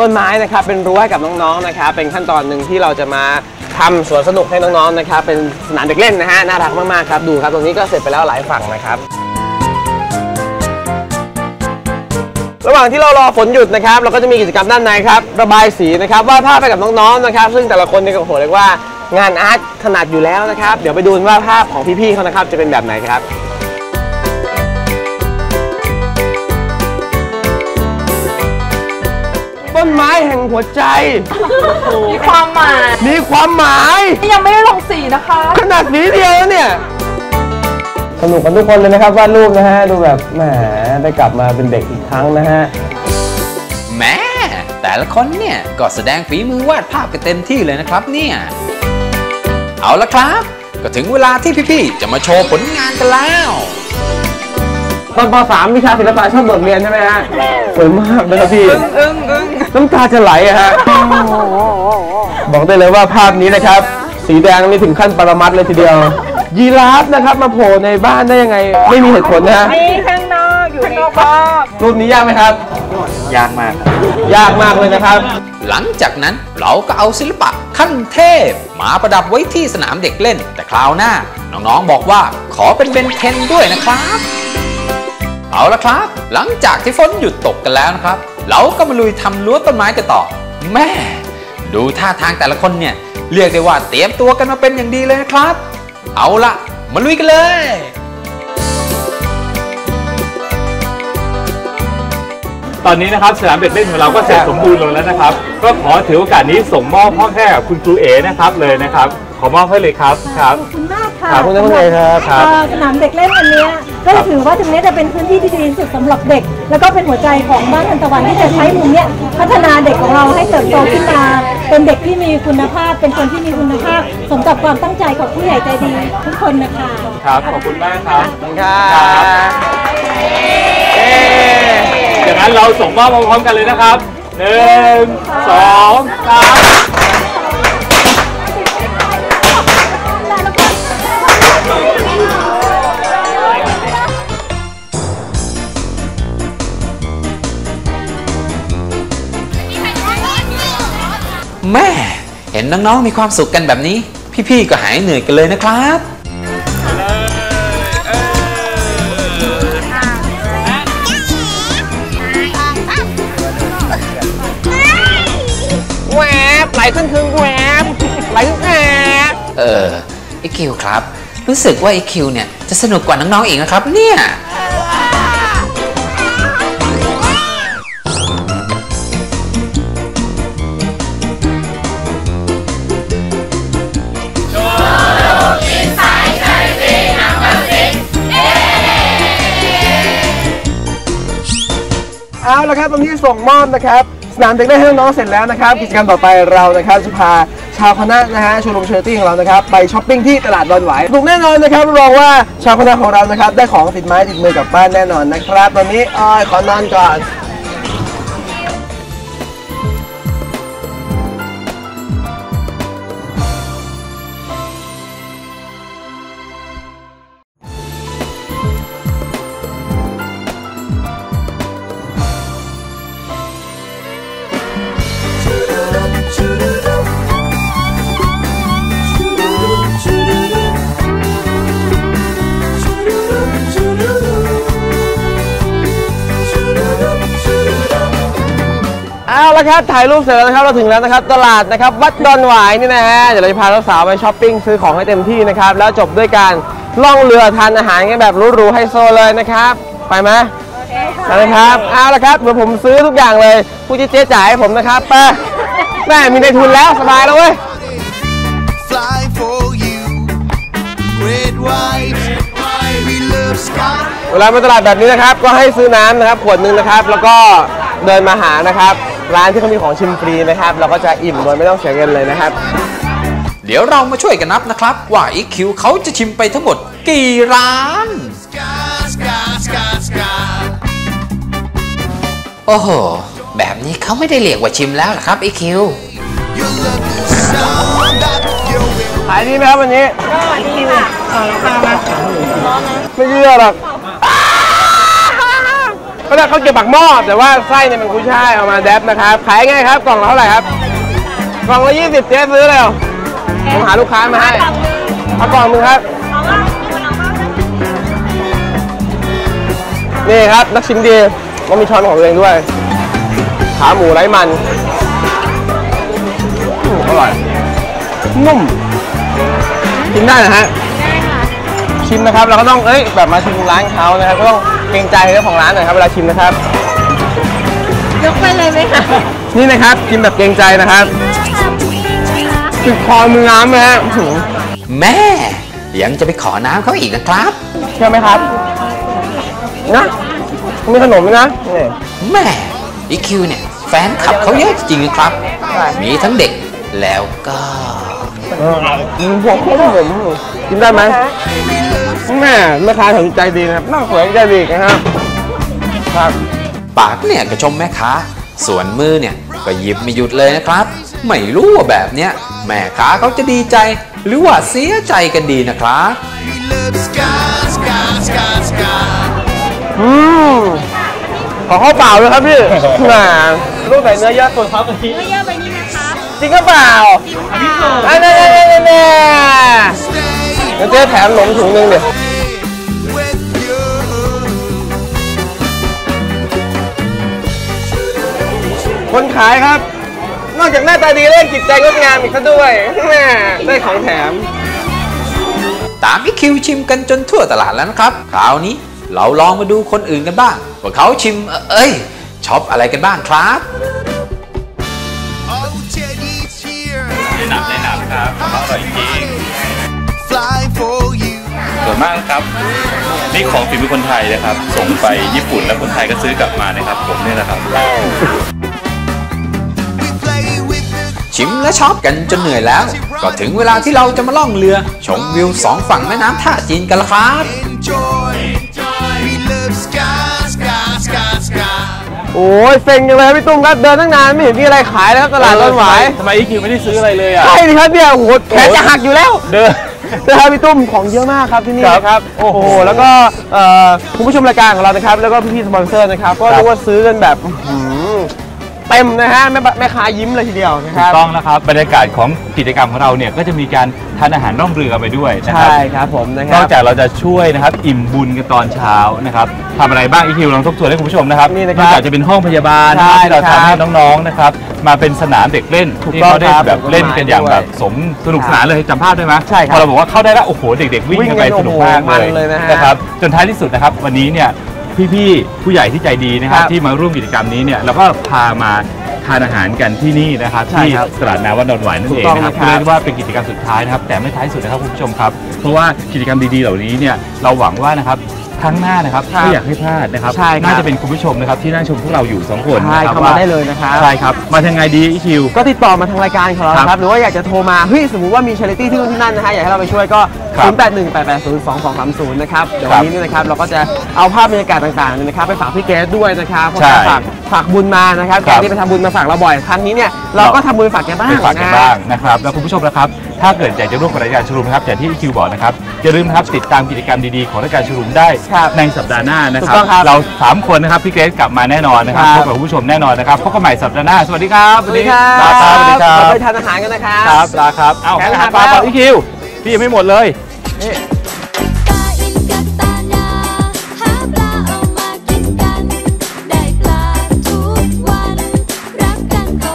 ต้นไม้นะครับเป็นรั้วให้กับน้องๆนะครับเป็นขั้นตอนหนึ่งที่เราจะมาทำสวนสนุกให้น้องๆนะครับเป็นสนามเด็กเล่นนะฮะน่ารักมากๆครับดูครับตรงนี้ก็เสร็จไปแล้วหลายฝั่งนะครับ ระหว่างที่เรารอฝนหยุดนะครับ เราก็จะมีกิจกรรมด้านในครับ ระบายสีนะครับวาดภาพไปกับน้องๆนะครับ ซึ่งแต่ละคนเนี่ยก็โหเรียกว่างานอาร์ตถนัดอยู่แล้วนะครับ เดี๋ยวไปดูว่าภาพของพี่ๆเขานะครับจะเป็นแบบไหนครับ ไม้แห่งหัวใจ มีความหมายมีความหมายยังไม่ได้ลงสีนะคะ ขนาดนี้เดียวแล้วเนี่ยสนุกกันทุกคนเลยนะครับวาดรูปนะฮะดูแบบแหมได้กลับมาเป็นเด็กอีกครั้งนะฮะแหม่แต่ละคนเนี่ยก็แสดงฝีมือวาดภาพกันเต็มที่เลยนะครับเนี่ยเอาละครับ ก็ถึงเวลาที่พี่ๆจะมาโชว์ผลงานกันแล้วตอนป .3 วิชาศิลปะชอบโดดเรียนใช่ไหมฮะสวยมากเลยครับพี่อึ้งอึ้ง น้ำตาจะไหลอะฮะ บอกได้เลยว่าภาพนี้นะครับ สีแดงนี่ถึงขั้นปรมัดเลยทีเดียว ยีราฟนะครับมาโผล่ในบ้านได้ยังไง ไม่มีเหตุผลนะฮะนี่ข้างนอกอยู่ในบ้านรูปนี้ยากไหมครับ ยากมาก ยากมากเลยนะครับ หลังจากนั้นเราก็เอาศิลปะขั้นเทพ มาประดับไว้ที่สนามเด็กเล่น แต่คราวหน้า น้องๆบอกว่าขอเป็นเบนเทนด้วยนะครับ เอาละครับ หลังจากที่ฝนหยุดตกกันแล้วนะครับ เราก็มาลุยทำรั้วต้นไม้กันต่อ แม่ ดูท่าทางแต่ละคนเนี่ย เรียกได้ว่าเตรียมตัวกันมาเป็นอย่างดีเลยนะครับ เอาละมาลุยกันเลยตอนนี้นะครับสนามเด็กเล่นของเราก็เสร็จสมบูรณ์ลงแล้วนะครับ ก็ขอถือโอกาสนี้ส่งมอบห้องให้กับคุณครูเอนะครับเลยนะครับ ขอมอบให้เลยครับครับ คุณมากค่ะขอบคุณนะคุณเอครับครับ เอ่อสนามเด็กเล่นอันเนี้ยก็ถือว่าตรงเนี้ยจะเป็นพื้นที่ที่ดีที่สุดสำหรับเด็ก แล้วก็เป็นหัวใจของบ้านทันตะวันที่จะใช้มุมเนี้ยพัฒนาเด็กของเราให้เติบโตขึ้นมาเป็นเด็กที่มีคุณภาพ เป็นคนที่มีคุณภาพสมกับความตั้งใจของผู้ใหญ่ใจดีทุกคนนะคะ ครับ ขอบคุณมากครับขอบคุณครับเย้อย่างนั้นเราส่งมอบพร้อมๆกันเลยนะครับหนึ่งสองสาม แม่เห็นน้องๆมีความสุขกันแบบนี้ พี่ๆก็หายเหนื่อยกันเลยนะครับแหวบไหลขึ้นคึงแหวบไหลขึ้นแหวบเออไอคิวครับ รู้สึกว่าไอคิวเนี่ยจะสนุกกว่าน้องๆอีกนะครับเนี่ย เอาละครับตรงนี้ส่งมอบนะครับสนามเด็กเล่นให้น้องๆเสร็จแล้วนะครับกิจกรรมต่อไปเรานะครับจะพาชาวคณะนะฮะชมรมเชอร์ตี้ของเรานะครับไปช้อปปิ้งที่ตลาดดอนหวถูกแน่นอนนะครับรับรองว่าชาวคณะของเรานะครับได้ของติดไม้ติดมือกลับบ้านแน่นอนนะครับตอนนี้ออยขอนอนก่อน เอาละครับถ่ายรูปเสร็จแล้วนะครับเราถึงแล้วนะครับตลาดนะครับวัดดอนหวายนี่นะฮะเดี๋ยวเราจะพาสาวๆไปช้อปปิ้งซื้อของให้เต็มที่นะครับแล้วจบด้วยการล่องเรือทานอาหารกันแบบหรูๆไฮโซเลยนะครับ ไปไหมไปเลยครับเอาละครับเดี๋ยวผมซื้อทุกอย่างเลยผู้ที่เจ๊จ่ายให้ผมนะครับไปแม่มีในทุนแล้วสบายแล้วเว้ย fly for you. Red, white, we love sky. เวลามาตลาดแบบนี้นะครับ ก็ให้ซื้อน้ำนะครับขวดหนึ่งนะครับ แล้วก็เดินมาหานะครับ ร้านที่เขามีของชิมฟรีนะครับ เราก็จะอิ่มโดยไม่ต้องเสียเงินเลยนะครับ เดี๋ยวเรามาช่วยกันนับนะครับ ว่าอีคิวเขาจะชิมไปทั้งหมดกี่ร้าน Sky, sky, sky, sky. โอ้โห แบบนี้เขาไม่ได้เรียกว่าชิมแล้วเหรอครับอีคิว You love the sound that you will. ขายดีไหมครับวันนี้ก็ดีค่ะเออราคามาไม่เชื่อหรอก ก็จะเขาวเก็บปักหม้อแต่ว่าไส้เนี่ยเป็นกุ้ยช่ายเอามาแดบนะครับขายไงครับกล่องละเท่าไหร่ครับกล่องละยี่สิบเจ๊ซื้อเลยเหรอผมหาลูกค้ามาให้เอากล่องหนึงครับ นี่ครับนักชิมดีต้องมีช้อนของตัวเองด้วย ขาหมูไร้มันอืมอร่อย นุ่ม กินได้นะฮะ ชิมนะครับ เราก็ต้อง เอ้ย แบบมาชิมร้านเขานะครับ ก็ต้องเกรงใจเจ้าของร้านหน่อยครับเวลาชิมนะครับ ยกไปเลยไหมคะนี่นะครับกินแบบเกรงใจนะครับติดคอมือน้ำไหมฮะอื้อหือแม่ ยังจะไปขอน้ำเขาอีกนะครับ เชื่อไหมครับ นะมีขนมด้วยนะนี่ แม่อีคิวเนี่ย แฟนคลับเขาเยอะจริงๆนะครับมีทั้งเด็กแล้วก็ เอออืมพวกพวกผมกินได้ไหม แม่แม่ค้าถึงใจดีนะครับน่าสวยใจดีอีกนะครับครับ ปากเนี่ยก็ชมแม่ค้า ส่วนมือเนี่ยก็หยิบไม่หยุดเลยนะครับ ไม่รู้ว่าแบบเนี้ยแม่ค้าเขาจะดีใจ หรือว่าเสียใจกันดีนะครับ We love sky, sky, sky, sky. อืมขอข้าวเปล่าเลยครับพี่แหมลูกใส่เนื้อเยอะตัวเขากะทิเนื้อเยอะไปนี่นะคะจริงก็เปล่าอันนี้อันนี้อันนี้เดี๋ย วเจ๊แถมหนมถุงหนึงเดี๋ยว With you. คนขายครับ นอกจากหน้าตาดีแล้วยังจิตใจงดงามอีกซะด้วยแม่ได้ของแถม ตามอีคิวชิมกันจนทั่วตลาดแล้วนะครับ คราวนี้เราลองมาดูคนอื่นกันบ้าง ว่าเขาชิมเอ้ยช็อปอะไรกันบ้างครับ Oh, Teddy's here. ในหนักในหนักครับอร่อยจริง Fly for you. ส่วนมากนะครับ นี่ของฝีมือคนไทยนะครับ ส่งไปญี่ปุ่นแล้วคนไทยก็ซื้อกลับมานะครับ ผมเนี่ยนะครับ We play with the ชิมและช็อปกันจนเหนื่อยแล้ว ก็ถึงเวลาที่เราจะมาล่องเรือ ชมวิวสองฝั่งแม่น้ำท่าจีนกันละครับ enjoy. We love sky, sky, sky, sky. โอ้ยเซ็งจังเลยพี่ตุ้มครับเดินตั้งนานไม่เห็นมีอะไรขายแล้วครับตลาดต้นหวายทำไมอีคิวไม่ได้ซื้ออะไรเลยอะ ใช่ดิครับเนี่ยโอ้โหแขนจะหักอยู่แล้ว เดิน นะครับพี่ตุ้มของเยอะมากครับที่นี่ครับนะครับโอ้โหแล้วก็เอ่อคุณผู้ชมรายการของเรานะครับ แล้วก็พี่ๆสปอนเซอร์นะครับก็ครับเรียกว่าซื้อกันแบบอื้อหือ เต็มนะฮะแม่บแม่ค้ายิ้มเลยทีเดียวนะคถูรักบ ต้องนะครับบรรยากาศของกิจกรรมของเราเนี่ยก็จะมีการทานอาหารร่องเรือไปด้วยนะครัใช่ครับผมนะคนรัอบกจากเราจะช่วยนะครับอิ่มบุญกันตอนเช้านะครับทำอะไรบ้างอีคิวลองทบทวนให้คุณผู้ชมนะครับนี่นะคนรับอกจากจะเป็นห้องพยาบาลนะครับใช่ที่เราครับทำให้น้องๆนะครับมาเป็นสนามเด็กเล่นถูกที่ต้องเขาได้ครับแบบเล่นกันอย่างด้วยแบบสมสนุกสนานเลยจำภาพได้ไหมใช่ครับพอเราบอกว่าเข้าได้แล้วโอ้โหเด็ก ๆ วิ่งกันไปวิ่งกันสนุกมากโอ้โหมันเลยนะฮะ นะครับจนท้ายที่สุดนะครับวันนี้เนี่ย พี่ๆผู้ใหญ่ที่ใจดีนะครับครับที่มาร่วมกิจกรรมนี้เนี่ยเราก็พามาทานอาหารกันที่นี่นะครับใช่ที่ครับตลาดนาวันดอนหวายนั่นถูเอกงต้องนะครับนะครับ เรียกว่าเป็นกิจกรรมสุดท้ายนะครับแต่ไม่ท้ายสุดนะครับคุณผู้ชมครับเพราะว่ากิจกรรมดีๆเหล่านี้เนี่ยเราหวังว่านะครับ ครั้งหน้านะครับครับไม่อยากให้พลาดนะครับใช่ครับน่าจะเป็นคุณผู้ชมนะครับที่นั่งชมพวกเราอยู่สองคนใช่นะครับเข้ามาได้เลยนะครับใช่ครับมาทางไงดีอีคิวก็ติดต่อมาทางรายการของเราครับนะครับหรือว่าอยากจะโทรมาเฮ้ยสมมุติว่ามีช h ริตี้ที่นู่นที่นั่นนะฮะอยากให้เราไปช่วยก็ครับ0 8 1 8 8 0 2 2 3 0 นะครับเดี๋ยวครัวันบนี้เนี่ยนะครับเราก็จะเอาภาพบรรยากาศต่างๆเนี่ยนะครับไปฝากพี่เกสด้วยนะครับเพราะใช่แกฝากฝากบุญมานะครับครัแกบที่ไปทำบุญมาฝากเราบ่อยครั้งนี้เนี่ยเราก็ทำบุญฝากแกบ้างไปฝากกันนะบ้างนะครับแล้วคุณผู้ชมนะครับ ถ้าเกิดอยากจะร่วมกับรายการชุมนุมนะครับอย่างที่อีคิวบอกนะครับอย่าลืมนะครับติดตามกิจกรรมดีๆของรายการชุมนุมได้ครับในสัปดาห์หน้านะคถูรักต้องครับ เราสามคนนะครับพี่เกรซกลับมาแน่นอนนะครับคพรับบกับคุณผู้ชมแน่นอนนะครับพบกันใหม่สัปดาห์หน้าสวัสดีครับสวัสดีครับลาครับสวัสดีครัเราบไปทานอาหารกันนะครับครับลาครับเอ้าแขนอาหัหารกปลาแล้วก่อนอีคิวพี่ยังไม่หมดเลยนี่